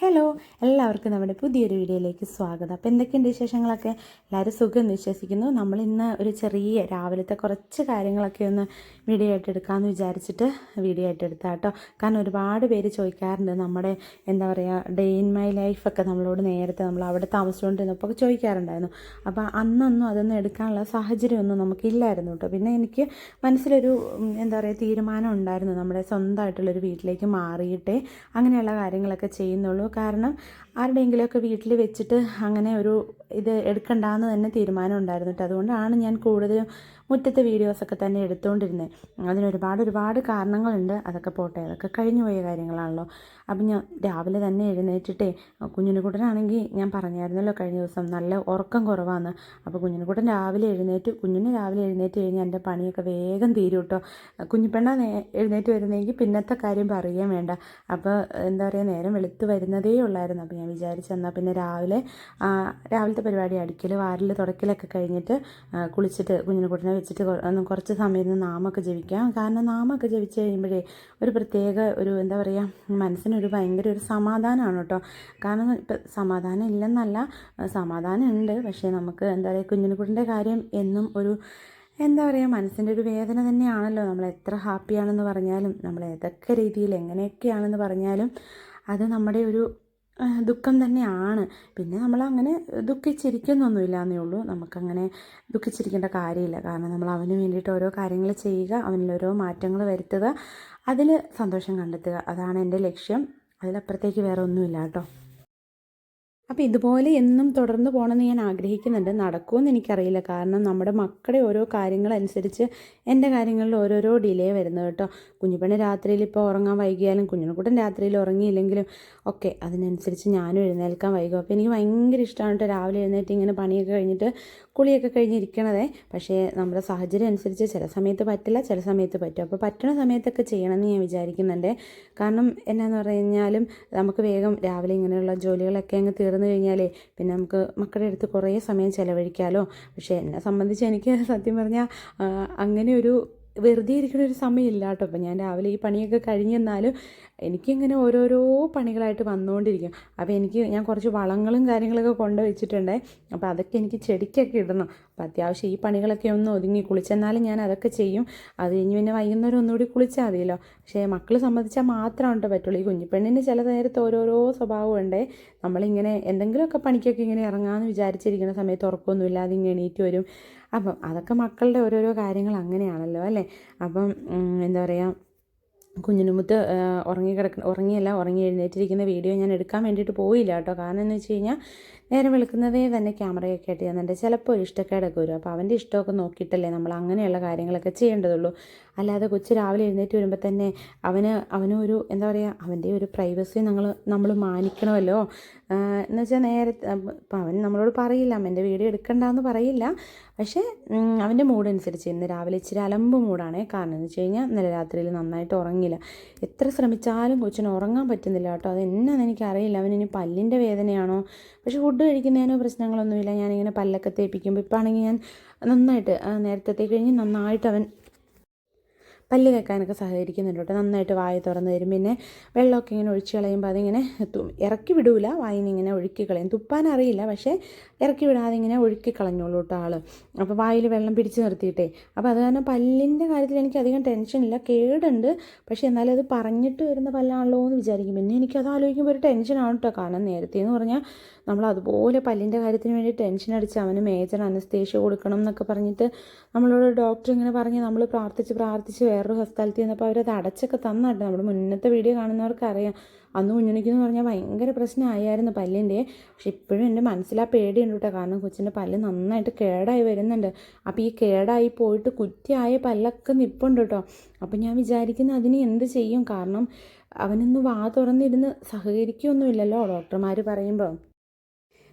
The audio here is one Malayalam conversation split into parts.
ഹലോ എല്ലാവർക്കും നമ്മുടെ പുതിയൊരു വീഡിയോയിലേക്ക് സ്വാഗതം. അപ്പോൾ എന്തൊക്കെയുണ്ട് വിശേഷങ്ങളൊക്കെ? എല്ലാവരും സുഖം വിശ്വസിക്കുന്നു. നമ്മൾ ഇന്ന് ഒരു ചെറിയ രാവിലത്തെ കുറച്ച് കാര്യങ്ങളൊക്കെ ഒന്ന് വീഡിയോ ആയിട്ട് എടുക്കാമെന്ന് വിചാരിച്ചിട്ട് വീഡിയോ ആയിട്ട് എടുത്താൽ കേട്ടോ കാരണം ഒരുപാട് പേര് ചോദിക്കാറുണ്ട് നമ്മുടെ എന്താ പറയുക ഡേ ഇൻ മൈ ലൈഫൊക്കെ നമ്മളോട് നേരത്തെ നമ്മൾ അവിടെ താമസിച്ചുകൊണ്ടിരുന്നപ്പോൾ ചോദിക്കാറുണ്ടായിരുന്നു. അപ്പോൾ അന്നൊന്നും അതൊന്നും എടുക്കാനുള്ള സാഹചര്യമൊന്നും നമുക്കില്ലായിരുന്നു കേട്ടോ പിന്നെ എനിക്ക് മനസ്സിലൊരു എന്താ പറയുക തീരുമാനം ഉണ്ടായിരുന്നു നമ്മുടെ സ്വന്തമായിട്ടുള്ളൊരു വീട്ടിലേക്ക് മാറിയിട്ടേ അങ്ങനെയുള്ള കാര്യങ്ങളൊക്കെ ചെയ്യുന്നുള്ളൂ. കാരണം ആരുടെയെങ്കിലുമൊക്കെ വീട്ടിൽ വെച്ചിട്ട് അങ്ങനെ ഒരു ഇത് എടുക്കണ്ടെന്ന് തന്നെ തീരുമാനം ഉണ്ടായിരുന്നു കേട്ടോ അതുകൊണ്ടാണ് ഞാൻ കൂടുതലും മുറ്റത്തെ വീഡിയോസൊക്കെ തന്നെ എടുത്തുകൊണ്ടിരുന്നത് അതിന് ഒരുപാട് ഒരുപാട് കാരണങ്ങളുണ്ട്. അതൊക്കെ പോട്ടെ അതൊക്കെ കഴിഞ്ഞു പോയ കാര്യങ്ങളാണല്ലോ. അപ്പം ഞാൻ രാവിലെ തന്നെ എഴുന്നേറ്റിട്ടേ കുഞ്ഞിനുകുട്ടനാണെങ്കിൽ ഞാൻ പറഞ്ഞായിരുന്നല്ലോ കഴിഞ്ഞ ദിവസം നല്ല ഉറക്കം കുറവാണ് അപ്പോൾ കുഞ്ഞിനുകുട്ടൻ രാവിലെ എഴുന്നേറ്റ് കുഞ്ഞിന് രാവിലെ എഴുന്നേറ്റ് കഴിഞ്ഞാൽ എന്റെ പണിയൊക്കെ വേഗം തീരും കേട്ടോ കുഞ്ഞിപ്പെണ്ണ എഴുന്നേറ്റ് വരുന്നെങ്കിൽ പിന്നത്തെ കാര്യം പറയുകയും വേണ്ട. അപ്പോൾ എന്താ പറയുക നേരം വെളുത്ത് വരുന്നതേ ഉള്ളായിരുന്നു. അപ്പോൾ ഞാൻ വിചാരിച്ചു എന്നാൽ പിന്നെ രാവിലെ ആ, രാവിലത്തെ പരിപാടി അടിക്കൽ വാരൽ തുടക്കലൊക്കെ കഴിഞ്ഞിട്ട് കുളിച്ചിട്ട് കുഞ്ഞിനെ കുട്ടിനെ വെച്ചിട്ട് കുറച്ച് സമയം നാമൊക്കെ ജപിക്കാം. കാരണം നാമൊക്കെ ജപിച്ച് കഴിയുമ്പോഴേ ഒരു പ്രത്യേക ഒരു എന്താ പറയുക മനസ്സിനൊരു ഭയങ്കര ഒരു സമാധാനമാണ് കേട്ടോ. കാരണം ഇപ്പം സമാധാനം ഇല്ലെന്നല്ല സമാധാനം ഉണ്ട്. പക്ഷേ നമുക്ക് എന്താ പറയുക കുഞ്ഞിനുകുട്ടന്റെ കാര്യം എന്നും ഒരു എന്താ പറയുക മനസ്സിന്റെ ഒരു വേദന തന്നെയാണല്ലോ. നമ്മൾ എത്ര ഹാപ്പിയാണെന്ന് പറഞ്ഞാലും നമ്മൾ ഏതൊക്കെ രീതിയിൽ എങ്ങനെയൊക്കെയാണെന്ന് പറഞ്ഞാലും അത് നമ്മുടെ ഒരു ദുഃഖം തന്നെയാണ്. പിന്നെ നമ്മൾ അങ്ങനെ ദുഃഖിച്ചിരിക്കുന്നൊന്നുമില്ല എന്നേ ഉള്ളൂ നമുക്കങ്ങനെ ദുഃഖിച്ചിരിക്കേണ്ട കാര്യമില്ല. കാരണം നമ്മൾ അവന് വേണ്ടിയിട്ട് ഓരോ കാര്യങ്ങൾ ചെയ്യുക അവനിൽ ഓരോ മാറ്റങ്ങൾ വരുത്തുക അതിൽ സന്തോഷം കണ്ടെത്തുക. അതാണ് എന്റെ ലക്ഷ്യം. അതിലപ്പുറത്തേക്ക് വേറെ ഒന്നുമില്ല കേട്ടോ. അപ്പോൾ ഇതുപോലെ എന്നും തുടർന്ന് പോകണമെന്ന് ഞാൻ ആഗ്രഹിക്കുന്നുണ്ട്. നടക്കുമെന്ന് എനിക്കറിയില്ല. കാരണം നമ്മുടെ മക്കളുടെ ഓരോ കാര്യങ്ങളനുസരിച്ച് എന്റെ കാര്യങ്ങളിൽ ഓരോരോ ഡിലേ വരുന്നത് കേട്ടോ. കുഞ്ഞുപെണ്ണ് രാത്രിയിൽ ഇപ്പോൾ ഉറങ്ങാൻ വൈകിയാലും കുഞ്ഞുകുട്ടൻ രാത്രിയിൽ ഉറങ്ങിയില്ലെങ്കിലും ഒക്കെ അതിനനുസരിച്ച് ഞാനും എഴുന്നേൽക്കാൻ വൈകും. അപ്പോൾ എനിക്ക് ഭയങ്കര ഇഷ്ടമാണ് കേട്ടോ രാവിലെ എഴുന്നേറ്റ് ഇങ്ങനെ പണിയൊക്കെ കഴിഞ്ഞിട്ട് കുളിയൊക്കെ കഴിഞ്ഞിരിക്കണതേ. പക്ഷേ നമ്മുടെ സാഹചര്യം അനുസരിച്ച് ചില സമയത്ത് പറ്റില്ല ചില സമയത്ത് പറ്റും. അപ്പോൾ പറ്റുന്ന സമയത്തൊക്കെ ചെയ്യണമെന്ന് ഞാൻ വിചാരിക്കുന്നുണ്ട്. കാരണം എന്നാന്ന് പറഞ്ഞു കഴിഞ്ഞാലും നമുക്ക് വേഗം രാവിലെ ഇങ്ങനെയുള്ള ജോലികളൊക്കെ അങ്ങ് തീർന്നു കഴിഞ്ഞാലേ പിന്നെ നമുക്ക് മക്കളുടെ അടുത്ത് കുറേ സമയം ചിലവഴിക്കാമല്ലോ പക്ഷേ എന്നെ സംബന്ധിച്ച് എനിക്ക് സത്യം പറഞ്ഞാൽ അങ്ങനെ ഒരു വെറുതെ ഇരിക്കുന്ന ഒരു സമയമില്ല കേട്ടോ അപ്പം ഞാൻ രാവിലെ ഈ പണിയൊക്കെ കഴിഞ്ഞെന്നാലും എനിക്കിങ്ങനെ ഓരോരോ പണികളായിട്ട് വന്നുകൊണ്ടിരിക്കും അപ്പോൾ എനിക്ക് ഞാൻ കുറച്ച് വളങ്ങളും കാര്യങ്ങളൊക്കെ കൊണ്ട് വെച്ചിട്ടുണ്ടേ അപ്പോൾ അതൊക്കെ എനിക്ക് ചെടിക്കൊക്കെ ഇടണം. അപ്പോൾ അത്യാവശ്യം ഈ പണികളൊക്കെ ഒന്ന് ഒതുങ്ങി കുളിച്ചെന്നാലും ഞാൻ അതൊക്കെ ചെയ്യും. അത് കഴിഞ്ഞ് പിന്നെ വൈകുന്നേരം ഒന്നുകൂടി കുളിച്ചാൽ മതിയല്ലോ. പക്ഷേ മക്കൾ സംബന്ധിച്ചാൽ മാത്രമാണ് കേട്ടോ പറ്റുള്ളൂ. ഈ കുഞ്ഞിപ്പെണ്ണിന് ചില നേരത്ത് ഓരോരോ സ്വഭാവമുണ്ടേ. നമ്മളിങ്ങനെ എന്തെങ്കിലുമൊക്കെ പണിക്കൊക്കെ ഇങ്ങനെ ഇറങ്ങാമെന്ന് വിചാരിച്ചിരിക്കുന്ന സമയത്ത് ഉറക്കമൊന്നുമില്ലാതെ ഇങ്ങനെ എണീറ്റ് വരും. അപ്പം അതൊക്കെ മക്കളുടെ ഓരോരോ കാര്യങ്ങൾ അങ്ങനെയാണല്ലോ അല്ലേ? അപ്പം എന്താ പറയുക കുഞ്ഞിനുമുത്ത് ഉറങ്ങി കിടക്കുന്ന ഉറങ്ങിയല്ല ഉറങ്ങി എഴുന്നേറ്റിരിക്കുന്ന വീഡിയോ ഞാൻ എടുക്കാൻ വേണ്ടിയിട്ട് പോയില്ല കേട്ടോ. കാരണം എന്ന് വെച്ച് കഴിഞ്ഞാൽ നേരം വെളുക്കുന്നതേ തന്നെ ക്യാമറയൊക്കെ ആയിട്ട് ചെയ്യുന്നുണ്ട് ചിലപ്പോൾ ഇഷ്ടക്കേടൊക്കെ വരും. അപ്പോൾ അവന്റെ ഇഷ്ടമൊക്കെ നോക്കിയിട്ടല്ലേ നമ്മൾ അങ്ങനെയുള്ള കാര്യങ്ങളൊക്കെ ചെയ്യേണ്ടതുള്ളൂ. അല്ലാതെ കൊച്ചു രാവിലെ എഴുന്നേറ്റ് വരുമ്പോൾ തന്നെ അവന് അവനൊരു ഒരു എന്താ പറയുക അവന്റെ ഒരു പ്രൈവസി നമ്മൾ നമ്മൾ മാനിക്കണമല്ലോ. എന്ന് വെച്ചാൽ ഇപ്പം അവൻ നമ്മളോട് പറയില്ല അമ്മേന്റെ വീഡിയോ എടുക്കണ്ടെന്ന് പറയില്ല. പക്ഷേ അവന്റെ മൂഡ് അനുസരിച്ച് ഇന്ന് രാവിലെ ഇച്ചിരി അലമ്പ് മൂടാണേ. കാരണം എന്ന് വെച്ച് കഴിഞ്ഞാൽ ഇന്നലെ രാത്രിയിൽ നന്നായിട്ട് ഉറങ്ങില്ല എത്ര ശ്രമിച്ചാലും കൊച്ചിന് ഉറങ്ങാൻ പറ്റുന്നില്ല കേട്ടോ. അത് എന്നാന്ന് എനിക്കറിയില്ല. അവനിനി പല്ലിന്റെ വേദനയാണോ? പക്ഷേ ഫുഡ് കഴിക്കുന്നതിനോ പ്രശ്നങ്ങളൊന്നുമില്ല. ഞാനിങ്ങനെ പല്ലൊക്കെ തേപ്പിക്കുമ്പോൾ ഇപ്പോൾ ആണെങ്കിൽ ഞാൻ നന്നായിട്ട് നേരത്തെ കഴിഞ്ഞ് നന്നായിട്ട് അവൻ പല്ല് കേൾക്കാനൊക്കെ സഹകരിക്കുന്നുണ്ട് കേട്ടോ. നന്നായിട്ട് വായ തുറന്ന് തരും. പിന്നെ വെള്ളമൊക്കെ ഇങ്ങനെ ഒഴിച്ച് കളയുമ്പോൾ അതിങ്ങനെ ഇറക്കി വിടൂല. വായിന്ന് ഇങ്ങനെ ഒഴുക്കി കളയും. തുപ്പാൻ അറിയില്ല പക്ഷേ ഇറക്കി വിടാതെ ഇങ്ങനെ ഒഴുക്കി കളഞ്ഞോളൂ കേട്ടോ ആൾ അപ്പോൾ വായിൽ വെള്ളം പിടിച്ച് നിർത്തിയിട്ടേ. അപ്പോൾ അത് കാരണം പല്ലിന്റെ കാര്യത്തിൽ എനിക്ക് അധികം ടെൻഷനില്ല കേടുണ്ട്. പക്ഷേ എന്നാലും അത് പറഞ്ഞിട്ട് വരുന്ന പല്ലാണല്ലോ എന്ന് വിചാരിക്കും. പിന്നെ എനിക്കത് ആലോചിക്കുമ്പോൾ ഒരു ടെൻഷനാണ് കേട്ടോ കാരണം നേരത്തെ എന്ന് പറഞ്ഞാൽ നമ്മൾ അതുപോലെ പല്ലിന്റെ കാര്യത്തിന് വേണ്ടി ടെൻഷൻ അടിച്ച് അവന് മേജർ അനസ്തേഷ്യ കൊടുക്കണം എന്നൊക്കെ പറഞ്ഞിട്ട് നമ്മളോട് ഡോക്ടർ ഇങ്ങനെ പറഞ്ഞ് നമ്മൾ പ്രാർത്ഥിച്ച് പ്രാർത്ഥിച്ച് വേറൊരു ഹോസ്പിറ്റാലിറ്റി ചെന്നപ്പോൾ അവരത് അടച്ചൊക്കെ തന്നിട്ട്. നമ്മുടെ മുന്നത്തെ വീഡിയോ കാണുന്നവർക്ക് അറിയാം അന്ന് കുഞ്ഞുണിക്കെന്ന് പറഞ്ഞാൽ ഭയങ്കര പ്രശ്നമായിരുന്നു പല്ലിന്റെ പക്ഷെ ഇപ്പോഴും എന്റെ മനസ്സിൽ ആ പേടിയുണ്ട് കേട്ടോ കാരണം കൊച്ചിന്റെ പല്ല് നന്നായിട്ട് കേടായി വരുന്നുണ്ട്. അപ്പോൾ ഈ കേടായി പോയിട്ട് കുറ്റിയായ പല്ലൊക്കെ നിപ്പുണ്ട് കേട്ടോ അപ്പോൾ ഞാൻ വിചാരിക്കുന്നത് അതിന് എന്ത് ചെയ്യും? കാരണം അവനൊന്ന് വാ തുറന്നിരുന്ന് സഹകരിക്കുകയൊന്നുമില്ലല്ലോ ഡോക്ടർമാർ പറയുമ്പോൾ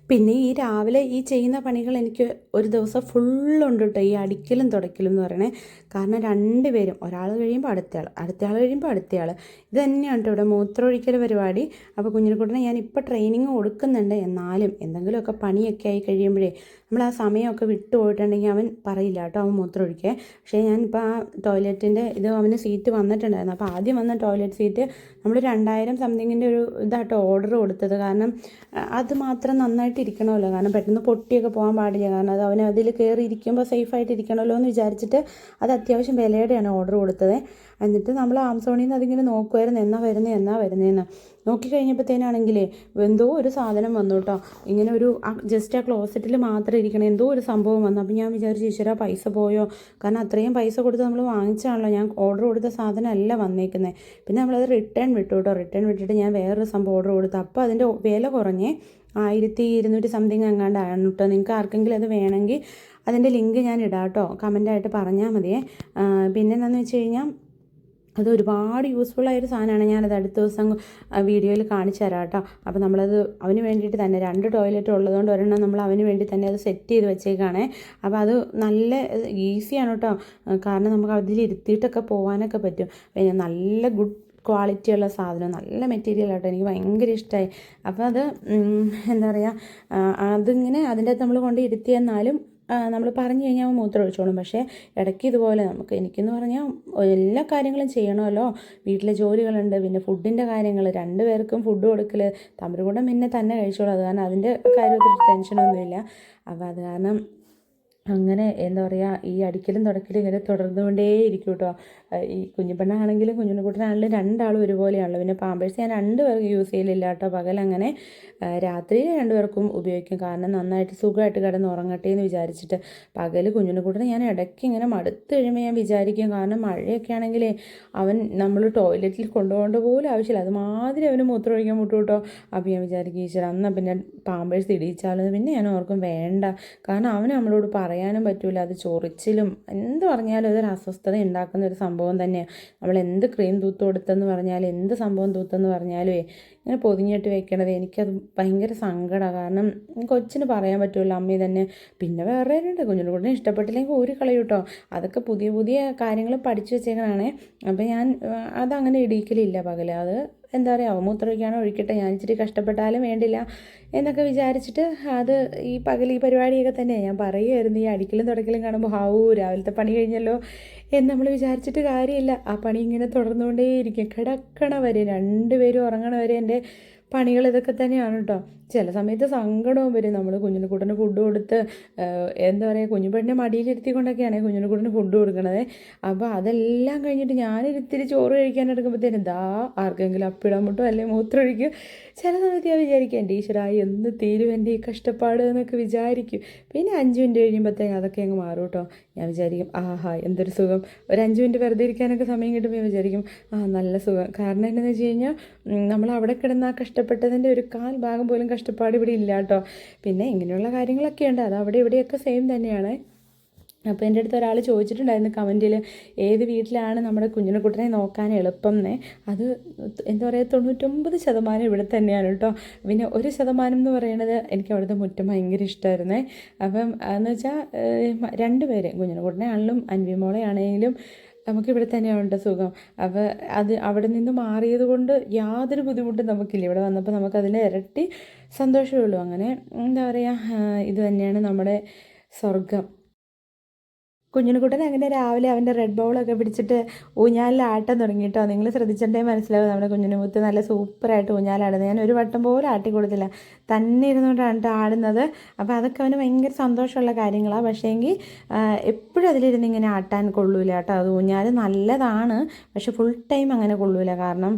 പിന്നെ ഈ രാവിലെ ഈ ചെയ്യുന്ന പണികൾ എനിക്ക് ഒരു ദിവസം ഫുള്ളുണ്ട് കേട്ടോ ഈ അടിക്കലും തുടയ്ക്കലും എന്ന് പറയണേ. കാരണം രണ്ട് രണ്ടുപേരും ഒരാൾ കഴിയുമ്പോൾ അടുത്തയാൾ അടുത്തയാൾ കഴിയുമ്പോൾ അടുത്തയാൾ ഇത് തന്നെയാണ് കേട്ടോ ഇവിടെ മൂത്രമൊഴിക്കൽ പരിപാടി. അപ്പോൾ കുഞ്ഞിനെക്കുട്ടനെ ഞാൻ ഇപ്പോൾ ട്രെയിനിങ് കൊടുക്കുന്നുണ്ട്. എന്നാലും എന്തെങ്കിലുമൊക്കെ പണിയൊക്കെ ആയി കഴിയുമ്പോഴേ നമ്മൾ ആ സമയമൊക്കെ വിട്ടു പോയിട്ടുണ്ടെങ്കിൽ അവൻ പറയില്ല കേട്ടോ അവൻ മൂത്രമൊഴിക്കേ. പക്ഷേ ഞാനിപ്പോൾ ആ ടോയ്ലറ്റിന്റെ ഇത് അവന് സീറ്റ് വന്നിട്ടുണ്ടായിരുന്നു. അപ്പോൾ ആദ്യം വന്ന ടോയ്ലറ്റ് സീറ്റ് നമ്മൾ രണ്ടായിരം സംതിങ്ങിന്റെ ഒരു ഇതായിട്ട് ഓർഡർ കൊടുത്തത്. കാരണം അത് മാത്രം നന്നായിട്ട് ഇരിക്കണമല്ലോ. കാരണം പെട്ടെന്ന് പൊട്ടിയൊക്കെ പോകാൻ പാടില്ല. കാരണം അത് അവന് അതിൽ കയറി ഇരിക്കുമ്പോൾ സേഫായിട്ട് ഇരിക്കണമല്ലോ എന്ന് വിചാരിച്ചിട്ട് അത് അത്യാവശ്യം വിലയുടെയാണ് ഓർഡർ കൊടുത്തത്. എന്നിട്ട് നമ്മൾ ആമസോണിൽ അതിങ്ങനെ നോക്കുമായിരുന്നു എന്നാ വരുന്നത് എന്നാ വരുന്നതെന്ന് നോക്കിക്കഴിഞ്ഞപ്പോഴത്തേനാണെങ്കിലേ എന്തോ ഒരു സാധനം വന്നു കേട്ടോ. ഇങ്ങനെ ഒരു ജസ്റ്റ് ആ ക്ലോസറ്റിൽ മാത്രം ഇരിക്കണം എന്തോ ഒരു സംഭവം വന്നു. അപ്പോൾ ഞാൻ വിചാരിച്ചു ഈശ്വര പൈസ പോയോ? കാരണം അത്രയും പൈസ കൊടുത്ത് നമ്മൾ വാങ്ങിച്ചാണല്ലോ ഞാൻ ഓർഡർ കൊടുത്ത സാധനം അല്ല വന്നേക്കുന്നത് പിന്നെ നമ്മളത് റിട്ടേൺ വിട്ടു കേട്ടോ. റിട്ടേൺ വിട്ടിട്ട് ഞാൻ വേറൊരു സംഭവം ഓർഡർ കൊടുത്തു. അപ്പോൾ അതിന്റെ വില കുറഞ്ഞേ ആയിരത്തി ഇരുന്നൂറ്റി സംതിങ് എങ്ങാണ്ടാണ് കേട്ടോ. നിങ്ങൾക്ക് ആർക്കെങ്കിലും അത് വേണമെങ്കിൽ അതിന്റെ ലിങ്ക് ഞാൻ ഇടാം കേട്ടോ. കമന്റായിട്ട് പറഞ്ഞാൽ മതിയേ. പിന്നെ എന്താണെന്ന് വെച്ച് കഴിഞ്ഞാൽ അത് ഒരുപാട് യൂസ്ഫുൾ ആയൊരു സാധനമാണ്. ഞാനത് അടുത്ത ദിവസം വീഡിയോയിൽ കാണിച്ചു തരാം കേട്ടോ. അപ്പോൾ നമ്മളത് അവന് വേണ്ടിയിട്ട് തന്നെ രണ്ട് ടോയ്ലറ്റ് ഉള്ളതുകൊണ്ട് ഒരെണ്ണം നമ്മൾ അവന് വേണ്ടി തന്നെ അത് സെറ്റ് ചെയ്ത് വെച്ചേക്കാണേ. അപ്പോൾ അത് നല്ല ഈസിയാണ് കേട്ടോ. കാരണം നമുക്ക് അതിൽ ഇരുത്തിയിട്ടൊക്കെ പോകാനൊക്കെ പറ്റും. പിന്നെ നല്ല ഗുഡ് ക്വാളിറ്റിയുള്ള സാധനം നല്ല മെറ്റീരിയൽ ആട്ടോ. എനിക്ക് ഭയങ്കര ഇഷ്ടമായി അപ്പോൾ അത് എന്താ പറയുക അതിങ്ങനെ അതിന്റെ അകത്ത് നമ്മൾ കൊണ്ട് ഇരുത്തിയെന്നാലും നമ്മൾ പറഞ്ഞു കഴിഞ്ഞാൽ അവൻ മൂത്രം ഒഴിച്ചോളും. പക്ഷേ ഇടയ്ക്ക് ഇതുപോലെ നമുക്ക് എനിക്കെന്ന് പറഞ്ഞാൽ എല്ലാ കാര്യങ്ങളും ചെയ്യണമല്ലോ. വീട്ടിലെ ജോലികളുണ്ട് പിന്നെ ഫുഡിന്റെ കാര്യങ്ങൾ രണ്ട് പേർക്കും ഫുഡ് കൊടുക്കൽ തമ്പുരുകൂടം പിന്നെ തന്നെ കഴിച്ചോളും. അത് കാരണം അതിന്റെ കാര്യത്തിൽ ടെൻഷനൊന്നുമില്ല അപ്പോൾ അത് കാരണം അങ്ങനെ എന്താ പറയുക ഈ അടിക്കലും തുടക്കലും ഇങ്ങനെ തുടർന്നുകൊണ്ടേയിരിക്കും കേട്ടോ ഈ കുഞ്ഞിപ്പെണ്ണാണെങ്കിലും കുഞ്ഞുണ്ണിക്കുട്ടനാണെങ്കിലും രണ്ടാളും ഒരുപോലെയാണല്ലോ. പിന്നെ പാമ്പേഴ്സ് ഞാൻ രണ്ട് പേർക്ക് യൂസ് ചെയ്യലില്ല കേട്ടോ. പകലങ്ങനെ രാത്രി രണ്ടുപേർക്കും ഉപയോഗിക്കും. കാരണം നന്നായിട്ട് സുഖമായിട്ട് കിടന്ന് ഉറങ്ങട്ടെ എന്ന് വിചാരിച്ചിട്ട് പകൽ കുഞ്ഞുണ്ണിക്കുട്ടനെ ഞാൻ ഇടയ്ക്ക് ഇങ്ങനെ മടുത്ത് കഴിയുമ്പോൾ ഞാൻ വിചാരിക്കും. കാരണം മഴയൊക്കെ ആണെങ്കിലേ അവൻ നമ്മൾ ടോയ്ലറ്റിൽ കൊണ്ടുപോകേണ്ട പോലും ആവശ്യമില്ല. അതുമാതിരി അവന് മൂത്രം ഒഴിക്കാൻ മുട്ടു കേട്ടോ അപ്പോൾ ഞാൻ വിചാരിക്കും ഈശ്വര അന്ന് പിന്നെ പാമ്പേഴ്സ് ഇടിയിച്ചാലും പിന്നെ ഞാൻ ഓർക്കും വേണ്ട. കാരണം അവന് നമ്മളോട് പറയാനും പറ്റൂല. അത് ചൊറിച്ചിലും എന്ത് പറഞ്ഞാലും അതൊരു അസ്വസ്ഥത ഉണ്ടാക്കുന്ന ഒരു സംഭവം തന്നെയാണ് നമ്മൾ എന്ത് ക്രീം തൂത്ത് കൊടുത്തെന്ന് പറഞ്ഞാലും എന്ത് സംഭവം തൂത്തെന്ന് പറഞ്ഞാലും ഇങ്ങനെ പൊതിഞ്ഞിട്ട് വെക്കണത് എനിക്കത് ഭയങ്കര സങ്കടമാണ് കാരണം കൊച്ചിന് പറയാൻ പറ്റുമല്ലോ അമ്മയെ തന്നെ പിന്നെ വേറെ ഉണ്ട് കുഞ്ഞിന്റെ കൂടെ ഇഷ്ടപ്പെട്ടില്ലെങ്കിൽ ഒരു കളി കേട്ടോ അതൊക്കെ പുതിയ പുതിയ കാര്യങ്ങൾ പഠിച്ചു വെച്ചേക്കണാണേ. അപ്പം ഞാൻ അതങ്ങനെ ഇടിക്കലില്ല പകൽ അത് എന്താ പറയുക മൂത്രമൊഴിക്കാണോ ഒഴിക്കട്ടെ. ഞാൻ ഇച്ചിരി കഷ്ടപ്പെട്ടാലും വേണ്ടില്ല എന്നൊക്കെ വിചാരിച്ചിട്ട് അത് ഈ പകൽ ഈ പരിപാടിയൊക്കെ തന്നെ ഞാൻ പറയുമായിരുന്നു ഈ അടിക്കലും തുടക്കലും കാണുമ്പോൾ ഹാവൂ രാവിലത്തെ പണി കഴിഞ്ഞല്ലോ എന്ന് നമ്മൾ വിചാരിച്ചിട്ട് കാര്യമില്ല. ആ പണി ഇങ്ങനെ തുടർന്നുകൊണ്ടേയിരിക്കും. കിടക്കണ വരെ രണ്ടുപേരും ഉറങ്ങണ വരെ എന്റെ പണികൾ ഇതൊക്കെ തന്നെയാണ് കേട്ടോ ചില സമയത്ത് സങ്കടവും വരും. നമ്മൾ കുഞ്ഞിന് കൂട്ടിന് ഫുഡ് കൊടുത്ത് എന്താ പറയുക കുഞ്ഞുപെണ്ണിനെ മടിയിലിരുത്തിക്കൊണ്ടൊക്കെയാണ് കുഞ്ഞിന് കൂട്ടിന് ഫുഡ് കൊടുക്കണത്. അപ്പോൾ അതെല്ലാം കഴിഞ്ഞിട്ട് ഞാനിരുത്തിരി ചോറ് കഴിക്കാൻ എടുക്കുമ്പോഴത്തേനും ദാ ആർക്കെങ്കിലും അപ്പിടാൻ മുട്ടോ അല്ലെങ്കിൽ മൂത്രമൊഴിക്കും ചില സമയത്ത് ഞാൻ വിചാരിക്കും എന്റെ ഈശ്വരായി എന്ന് തീരും എന്റെ ഈ കഷ്ടപ്പാട് എന്നൊക്കെ വിചാരിക്കും. പിന്നെ അഞ്ച് മിനിറ്റ് കഴിയുമ്പോഴത്തേക്കും അതൊക്കെ അങ്ങ് മാറും കേട്ടോ ഞാൻ വിചാരിക്കും ആഹാ എന്തൊരു സുഖം. ഒരു അഞ്ച് മിനിറ്റ് വെറുതെ ഇരിക്കാനൊക്കെ സമയം കിട്ടുമ്പോൾ ഞാൻ വിചാരിക്കും ആ നല്ല സുഖം. കാരണം എന്താണെന്ന് വെച്ച് കഴിഞ്ഞാൽ നമ്മൾ അവിടെ കിടന്ന് കഷ്ടപ്പെട്ടതിന്റെ ഒരു കാൽ ഭാഗം പോലും കഷ്ടപ്പാട് ഇവിടെ ഇല്ല കേട്ടോ. പിന്നെ ഇങ്ങനെയുള്ള കാര്യങ്ങളൊക്കെ ഉണ്ട്. അത് അവിടെ ഇവിടെയൊക്കെ സെയിം തന്നെയാണ്. അപ്പോൾ എന്റെ അടുത്ത് ഒരാൾ ചോദിച്ചിട്ടുണ്ടായിരുന്നു കമന്റിൽ ഏത് വീട്ടിലാണ് നമ്മുടെ കുഞ്ഞിനെ കുട്ടനെ നോക്കാൻ എളുപ്പം എന്നേ അത് എന്താ പറയുക തൊണ്ണൂറ്റൊമ്പത് ശതമാനം ഇവിടെ തന്നെയാണ് കേട്ടോ. പിന്നെ ഒരു ശതമാനം എന്ന് പറയുന്നത് എനിക്ക് അവിടുത്തെ മുറ്റം ഭയങ്കര ഇഷ്ടമായിരുന്നേ അപ്പം എന്ന് വെച്ചാൽ രണ്ട് പേര് കുഞ്ഞിനെക്കുട്ടനെ ആണെങ്കിലും അൻവിമോളെ ആണെങ്കിലും നമുക്ക് ഇവിടെ തന്നെയാണ് സുഖം. അപ്പോൾ അത് അവിടെ നിന്ന് മാറിയത് കൊണ്ട് യാതൊരു ബുദ്ധിമുട്ടും നമുക്കില്ല. ഇവിടെ വന്നപ്പോൾ നമുക്ക് അതിൽ ഇരട്ടി സന്തോഷമേ ഉള്ളൂ. അങ്ങനെ എന്താ പറയുക ഇത് തന്നെയാണ് നമ്മുടെ സ്വർഗം കുഞ്ഞിനുകുട്ടൻ അങ്ങനെ രാവിലെ അവന്റെ റെഡ് ബോളൊക്കെ പിടിച്ചിട്ട് ഊഞ്ഞാലിൽ ആട്ടം തുടങ്ങി കേട്ടോ നിങ്ങൾ ശ്രദ്ധിച്ചിട്ടേ മനസ്സിലാവും നമ്മുടെ കുഞ്ഞിനു മുത്ത് നല്ല സൂപ്പറായിട്ട് ഊഞ്ഞാലാടുന്നത്. ഞാൻ ഒരു വട്ടം പോലും ആട്ടി കൊടുത്തില്ല. തന്നെ ഇരുന്നുകൊണ്ടാണ് ആടുന്നത്. അപ്പോൾ അതൊക്കെ അവന് ഭയങ്കര സന്തോഷമുള്ള കാര്യങ്ങളാണ് പക്ഷേങ്കിൽ എപ്പോഴും അതിലിരുന്ന് ഇങ്ങനെ ആട്ടാൻ കൊള്ളൂല കേട്ടോ അത് ഊഞ്ഞാൽ നല്ലതാണ് പക്ഷെ ഫുൾ ടൈം അങ്ങനെ കൊള്ളൂല. കാരണം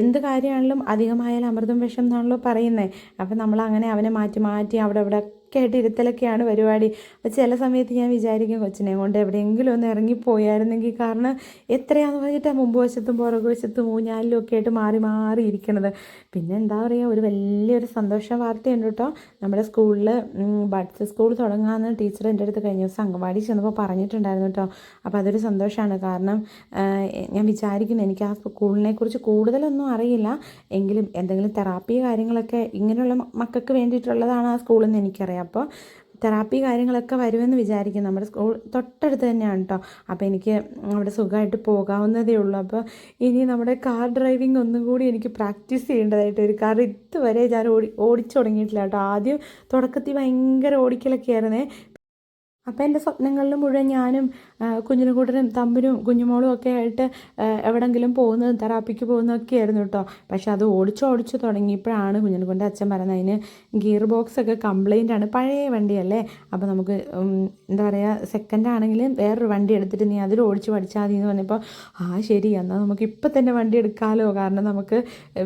എന്ത് കാര്യമാണെങ്കിലും അധികമായാലും അമൃതം വിഷം എന്നാണല്ലോ പറയുന്നത് അപ്പം നമ്മൾ അങ്ങനെ അവനെ മാറ്റി മാറ്റി അവിടെ ഇവിടെ ഒക്കെ ആയിട്ട് ഇരുത്തലൊക്കെയാണ് പരിപാടി. അപ്പോൾ ചില സമയത്ത് ഞാൻ വിചാരിക്കും കൊച്ചിനെ കൊണ്ട് എവിടെയെങ്കിലും ഒന്ന് ഇറങ്ങിപ്പോയായിരുന്നെങ്കിൽ കാരണം എത്രയാന്ന് പറഞ്ഞിട്ടാണ് മുമ്പ് വശത്തും പുറകു വശത്തും ഊഞ്ഞാലിലും ഒക്കെ ആയിട്ട് മാറി മാറി ഇരിക്കണത്. പിന്നെ എന്താ പറയുക ഒരു വലിയൊരു സന്തോഷ വാർത്തയുണ്ട് കേട്ടോ. നമ്മുടെ സ്കൂളിൽ ബഡ്സ് സ്കൂൾ തുടങ്ങാമെന്ന് ടീച്ചർ എന്റെ അടുത്ത് കഴിഞ്ഞ ദിവസം അംഗൻവാടി ചെന്നപ്പോൾ പറഞ്ഞിട്ടുണ്ടായിരുന്നു കേട്ടോ. അപ്പോൾ അതൊരു സന്തോഷമാണ് കാരണം ഞാൻ വിചാരിക്കുന്നു എനിക്ക് ആ സ്കൂളിനെ കുറിച്ച് കൂടുതലൊന്നും അറിയില്ല. എങ്കിലും എന്തെങ്കിലും തെറാപ്പി കാര്യങ്ങളൊക്കെ ഇങ്ങനെയുള്ള മക്കൾക്ക് വേണ്ടിയിട്ടുള്ളതാണ് ആ സ്കൂളെന്ന് എനിക്കറിയാം. അപ്പോൾ തെറാപ്പി കാര്യങ്ങളൊക്കെ വരുമെന്ന് വിചാരിക്കും നമ്മുടെ സ്കൂൾ തൊട്ടടുത്ത് തന്നെയാണ് കേട്ടോ. അപ്പോൾ എനിക്ക് അവിടെ സുഖമായിട്ട് പോകാവുന്നതേ ഉള്ളൂ. അപ്പോൾ ഇനി നമ്മുടെ കാർ ഡ്രൈവിംഗ് ഒന്നും കൂടി എനിക്ക് പ്രാക്ടീസ് ചെയ്യേണ്ടതായിട്ട് ഒരു കാർ ഇതുവരെ ഞാൻ ഓടി ഓടിച്ചു തുടങ്ങിയിട്ടില്ല കേട്ടോ. ആദ്യം തുടക്കത്തിൽ ഭയങ്കര ഓടിക്കലൊക്കെ ആയിരുന്നേ അപ്പോൾ എന്റെ സ്വപ്നങ്ങളിൽ മുഴുവൻ ഞാനും കുഞ്ഞിനുകൂട്ടനും തമ്പിനും കുഞ്ഞുമോളും ഒക്കെ ആയിട്ട് എവിടെങ്കിലും പോകുന്നത് തെറാപ്പിക്ക് പോകുന്നതൊക്കെ ആയിരുന്നു കേട്ടോ. പക്ഷെ അത് ഓടിച്ച് ഓടിച്ച് തുടങ്ങിയപ്പോഴാണ് കുഞ്ഞിനുകൊണ്ട് അച്ഛൻ പറയുന്നത് അതിന് ഗിയർ ബോക്സ് ഒക്കെ കംപ്ലൈന്റ് ആണ് പഴയ വണ്ടിയല്ലേ? അപ്പോൾ നമുക്ക് എന്താ പറയുക സെക്കൻഡ് ആണെങ്കിലും വേറൊരു വണ്ടി എടുത്തിട്ട് നീ അതിൽ ഓടിച്ച് പഠിച്ചാൽ മതി എന്ന് പറഞ്ഞപ്പോൾ ആ ശരി എന്നാൽ നമുക്ക് ഇപ്പം തന്നെ വണ്ടി എടുക്കാമല്ലോ കാരണം നമുക്ക്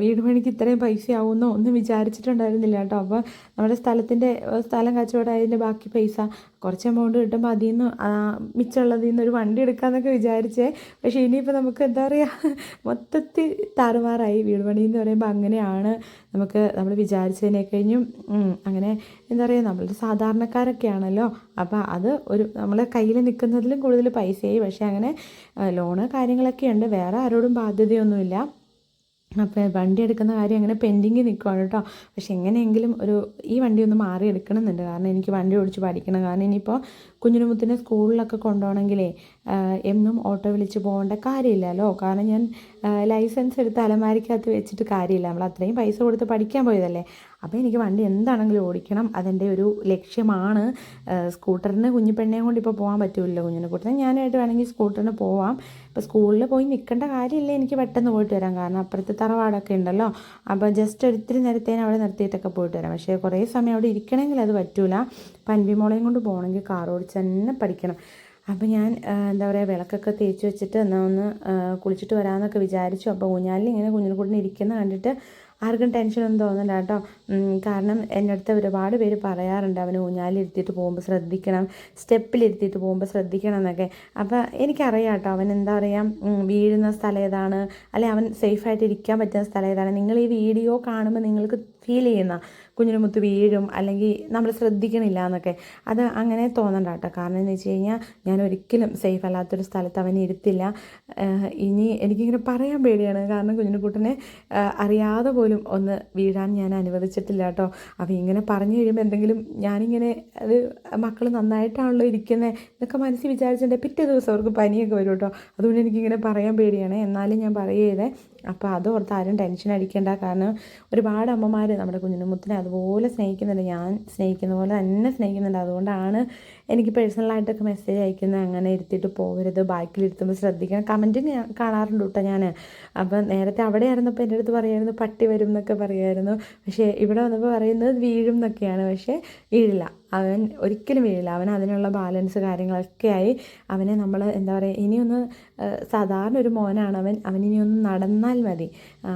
വീട് പണിക്ക് ഇത്രയും പൈസ ആവുമെന്നോ ഒന്നും വിചാരിച്ചിട്ടുണ്ടായിരുന്നില്ല കേട്ടോ. അപ്പോൾ നമ്മുടെ സ്ഥലത്തിന്റെ സ്ഥലം കച്ചവടമായതിന്റെ ബാക്കി പൈസ കുറച്ച് എമൗണ്ട് കിട്ടുമ്പോൾ അതിൽ നിന്ന് മിച്ചമുള്ളതിൽ നിന്ന് ഒരു വണ്ടി എടുക്കാമെന്നൊക്കെ വിചാരിച്ചേ. പക്ഷേ ഇനിയിപ്പോൾ നമുക്ക് എന്താ പറയുക മൊത്തത്തിൽ താറുമാറായി. വീട് പണി എന്ന് പറയുമ്പോൾ അങ്ങനെയാണ് നമുക്ക് നമ്മൾ വിചാരിച്ചതിനെ കഴിഞ്ഞും അങ്ങനെ എന്താ പറയുക നമ്മൾ സാധാരണക്കാരൊക്കെയാണല്ലോ. അപ്പോൾ അത് ഒരു നമ്മളെ കയ്യിൽ നിൽക്കുന്നതിലും കൂടുതൽ പൈസയായി. പക്ഷേ അങ്ങനെ ലോണ് കാര്യങ്ങളൊക്കെ ഉണ്ട് വേറെ ആരോടും ബാധ്യതയൊന്നുമില്ല. അപ്പോൾ വണ്ടി എടുക്കുന്ന കാര്യം അങ്ങനെ പെൻഡിങ് നിൽക്കുവാണ് കേട്ടോ. പക്ഷെ എങ്ങനെയെങ്കിലും ഒരു ഈ വണ്ടി ഒന്ന് മാറി എടുക്കണമെന്നുണ്ട്. കാരണം എനിക്ക് വണ്ടി ഓടിച്ച് പഠിക്കണം. കാരണം ഇനിയിപ്പോൾ കുഞ്ഞിനുമുത്തിനെ സ്കൂളിലൊക്കെ കൊണ്ടുപോകണമെങ്കിലേ എന്നും ഓട്ടോ വിളിച്ച് പോകേണ്ട കാര്യമില്ലല്ലോ. കാരണം ഞാൻ ലൈസൻസ് എടുത്ത് അലമാരിക്കകത്ത് വെച്ചിട്ട് കാര്യമില്ല. നമ്മൾ അത്രയും പൈസ കൊടുത്ത് പഠിക്കാൻ പോയതല്ലേ. അപ്പോൾ എനിക്ക് വണ്ടി എന്താണെങ്കിലും ഓടിക്കണം. അതെന്റെ ഒരു ലക്ഷ്യമാണ് സ്കൂട്ടറിന് കുഞ്ഞിപ്പെണ്ണയും കൊണ്ട് ഇപ്പോൾ പോകാൻ പറ്റില്ല കുഞ്ഞിനെ കൂട്ടിന് ഞാനായിട്ട് വേണമെങ്കിൽ സ്കൂട്ടറിന് പോവാം. ഇപ്പോൾ സ്കൂളിൽ പോയി നിൽക്കേണ്ട കാര്യമില്ല. എനിക്ക് പെട്ടെന്ന് പോയിട്ട് വരാം. കാരണം അപ്പുറത്ത് തറവാടൊക്കെ ഉണ്ടല്ലോ. അപ്പോൾ ജസ്റ്റ് ഒരിത്തിരി നേരത്തേന് അവിടെ നിർത്തിയിട്ടൊക്കെ പോയിട്ട് വരാം. പക്ഷേ കുറേ സമയം അവിടെ ഇരിക്കണമെങ്കിൽ അത് പറ്റൂല. അപ്പം അൻവിമോളെയും കൊണ്ട് പോകണമെങ്കിൽ കാർ ഓടിച്ച് തന്നെ പഠിക്കണം. അപ്പോൾ ഞാൻ എന്താ പറയുക വിളക്കൊക്കെ തേച്ച് വെച്ചിട്ട് എന്നാൽ ഒന്ന് കുളിച്ചിട്ട് വരാമെന്നൊക്കെ വിചാരിച്ചു. അപ്പോൾ ഊഞ്ഞാലിൽ ഇങ്ങനെ കുഞ്ഞിനെ ഇരിക്കുന്ന കണ്ടിട്ട് ആർക്കും ടെൻഷനൊന്നും തോന്നില്ല കേട്ടോ. കാരണം എന്റെ അടുത്ത് ഒരുപാട് പേര് പറയാറുണ്ട് അവന് ഊഞ്ഞാലിരുത്തിയിട്ട് പോകുമ്പോൾ ശ്രദ്ധിക്കണം സ്റ്റെപ്പിലിരുത്തിയിട്ട് പോകുമ്പോൾ ശ്രദ്ധിക്കണം എന്നൊക്കെ. അപ്പോൾ എനിക്കറിയാം കേട്ടോ അവൻ എന്താ പറയുക വീഴുന്ന സ്ഥലം ഏതാണ് അല്ലെ അവൻ സേഫായിട്ട് ഇരിക്കാൻ പറ്റുന്ന സ്ഥലം ഏതാണ്. നിങ്ങൾ ഈ വീഡിയോ കാണുമ്പോൾ നിങ്ങൾക്ക് ഫീൽ ചെയ്യുന്ന കുഞ്ഞിന് മുത്ത് വീഴും അല്ലെങ്കിൽ നമ്മൾ ശ്രദ്ധിക്കണില്ല എന്നൊക്കെ. അത് അങ്ങനെ തോന്നണ്ട കേട്ടോ. കാരണം എന്ന് വെച്ച് കഴിഞ്ഞാൽ ഞാൻ ഒരിക്കലും സേഫ് അല്ലാത്തൊരു സ്ഥലത്ത് അവനെ ഇരുത്തില്ല. ഇനി എനിക്കിങ്ങനെ പറയാൻ പേടിയാണ്. കാരണം കുഞ്ഞിനെക്കുട്ടനെ കൂട്ടനെ അറിയാതെ പോലും ഒന്ന് വീഴാൻ ഞാൻ അനുവദിച്ചിട്ടില്ല കേട്ടോ. അപ്പോൾ ഇങ്ങനെ പറഞ്ഞു കഴിയുമ്പോൾ എന്തെങ്കിലും ഞാനിങ്ങനെ അത് മക്കൾ നന്നായിട്ടാണല്ലോ ഇരിക്കുന്നത് എന്നൊക്കെ മനസ്സിൽ വിചാരിച്ചിട്ടുണ്ട് പിറ്റേ ദിവസം അവർക്ക് പനിയൊക്കെ വരും കേട്ടോ. അതുകൊണ്ട് എനിക്കിങ്ങനെ പറയാൻ പേടിയാണ്. എന്നാലും ഞാൻ പറയുകയതേ അപ്പോൾ അതോർത്ത് ആരും ടെൻഷൻ അടിക്കേണ്ട. കാരണം ഒരുപാട് അമ്മമാർ നമ്മുടെ കുഞ്ഞിനുമുത്തിനെ അതുപോലെ സ്നേഹിക്കുന്നുണ്ട്. ഞാൻ സ്നേഹിക്കുന്ന പോലെ തന്നെ സ്നേഹിക്കുന്നുണ്ട്. അതുകൊണ്ടാണ് എനിക്ക് പേഴ്സണലായിട്ടൊക്കെ മെസ്സേജ് അയക്കുന്നത്. അങ്ങനെ ഇരുത്തിയിട്ട് പോകരുത്. ബാക്കിൽ ഇരുത്തുമ്പോൾ ശ്രദ്ധിക്കണം. കമന്റ് കാണാറുണ്ട് കേട്ടോ ഞാൻ. അപ്പം നേരത്തെ അവിടെ ആയിരുന്നപ്പോൾ എന്റെ അടുത്ത് പറയായിരുന്നു പട്ടി വരും എന്നൊക്കെ പറയുമായിരുന്നു പക്ഷേ ഇവിടെ വന്നപ്പോൾ പറയുന്നത് വീഴും എന്നൊക്കെയാണ്. പക്ഷേ വീഴില്ല. അവൻ ഒരിക്കലും വീഴില്ല. അവൻ അതിനുള്ള ബാലൻസ് കാര്യങ്ങളൊക്കെ ആയി അവനെ നമ്മൾ എന്താ പറയുക ഇനിയൊന്ന് സാധാരണ ഒരു മോനാണ് അവൻ. ഇനിയൊന്ന് നടന്നാൽ മതി.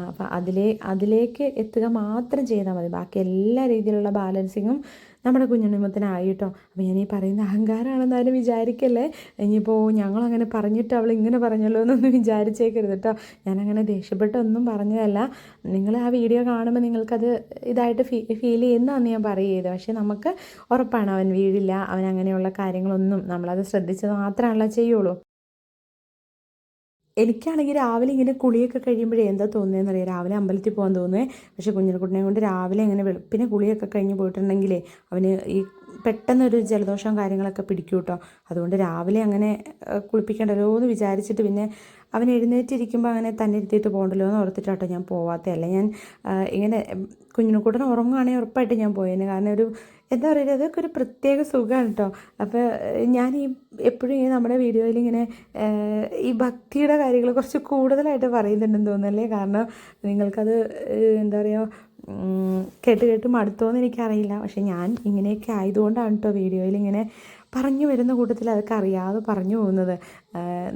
അപ്പം അതിലേ അതിലേക്ക് എത്തുക മാത്രം ചെയ്താൽ മതി. ബാക്കി എല്ലാ രീതിയിലുള്ള ബാലൻസിങ്ങും നമ്മുടെ കുഞ്ഞുണ്ണിമത്തിനായി കേട്ടോ അപ്പോൾ ഞാൻ ഈ പറയുന്ന അഹങ്കാരമാണെന്ന് ആരും വിചാരിക്കല്ലേ? ഇനിയിപ്പോൾ ഞങ്ങളങ്ങനെ പറഞ്ഞിട്ട് അവൾ ഇങ്ങനെ പറഞ്ഞല്ലോ എന്നൊന്നും വിചാരിച്ചേക്കരുത് കേട്ടോ ഞാനങ്ങനെ ദേഷ്യപ്പെട്ടൊന്നും പറഞ്ഞതല്ല. നിങ്ങൾ ആ വീഡിയോ കാണുമ്പോൾ നിങ്ങൾക്കത് ഇതായിട്ട് ഫീ ഫീൽ ചെയ്യുന്നതെന്ന് ഞാൻ പറയുന്നത് പക്ഷേ നമുക്ക് ഉറപ്പാണ് അവൻ വീഴില്ല. അവൻ അങ്ങനെയുള്ള കാര്യങ്ങളൊന്നും നമ്മളത് ശ്രദ്ധിച്ചത് മാത്രമല്ല ചെയ്യുള്ളൂ. എനിക്കാണെങ്കിൽ രാവിലെ ഇങ്ങനെ കുളിയൊക്കെ കഴിയുമ്പോഴേ എന്താ തോന്നുന്നതെന്ന് അറിയാം രാവിലെ അമ്പലത്തിൽ പോകാൻ തോന്നുന്നത് പക്ഷേ കുഞ്ഞിനെക്കുട്ടിനെ കൊണ്ട് രാവിലെ ഇങ്ങനെ വെളുപ്പിനെ കുളിയൊക്കെ കഴിഞ്ഞ് പോയിട്ടുണ്ടെങ്കിലേ അവന് ഈ പെട്ടെന്നൊരു ജലദോഷം കാര്യങ്ങളൊക്കെ പിടിക്കും കേട്ടോ. അതുകൊണ്ട് രാവിലെ അങ്ങനെ കുളിപ്പിക്കേണ്ടല്ലോ എന്ന് വിചാരിച്ചിട്ട് പിന്നെ അവൻ എഴുന്നേറ്റിരിക്കുമ്പോൾ അങ്ങനെ തന്നെ ഇരുത്തിയിട്ട് പോകണ്ടല്ലോ എന്ന് ഓർത്തിട്ടാട്ടോ ഞാൻ പോവാത്തതല്ല ഞാൻ ഇങ്ങനെ കുഞ്ഞിനെക്കൂട്ടനെ ഉറങ്ങുകയാണെങ്കിൽ ഉറപ്പായിട്ട് ഞാൻ പോയേനെ. കാരണം ഒരു എന്താ പറയുക അതൊക്കെ ഒരു പ്രത്യേക സുഖമാണ് കേട്ടോ അപ്പോൾ ഞാൻ ഈ എപ്പോഴും ഇങ്ങനെ നമ്മുടെ വീഡിയോയിൽ ഇങ്ങനെ ഈ ഭക്തിയുടെ കാര്യങ്ങൾ കുറച്ച് കൂടുതലായിട്ട് പറയുന്നുണ്ടെന്ന് തോന്നുന്നല്ലേ? കാരണം നിങ്ങൾക്കത് എന്താ പറയുക കേട്ട് കേട്ട് മടുത്തോന്ന് എനിക്കറിയില്ല. പക്ഷെ ഞാൻ ഇങ്ങനെയൊക്കെ ആയതുകൊണ്ടാണ് കേട്ടോ വീഡിയോയിൽ ഇങ്ങനെ പറഞ്ഞു വരുന്ന കൂട്ടത്തിൽ അതൊക്കെ അറിയാതെ പറഞ്ഞു പോകുന്നത്.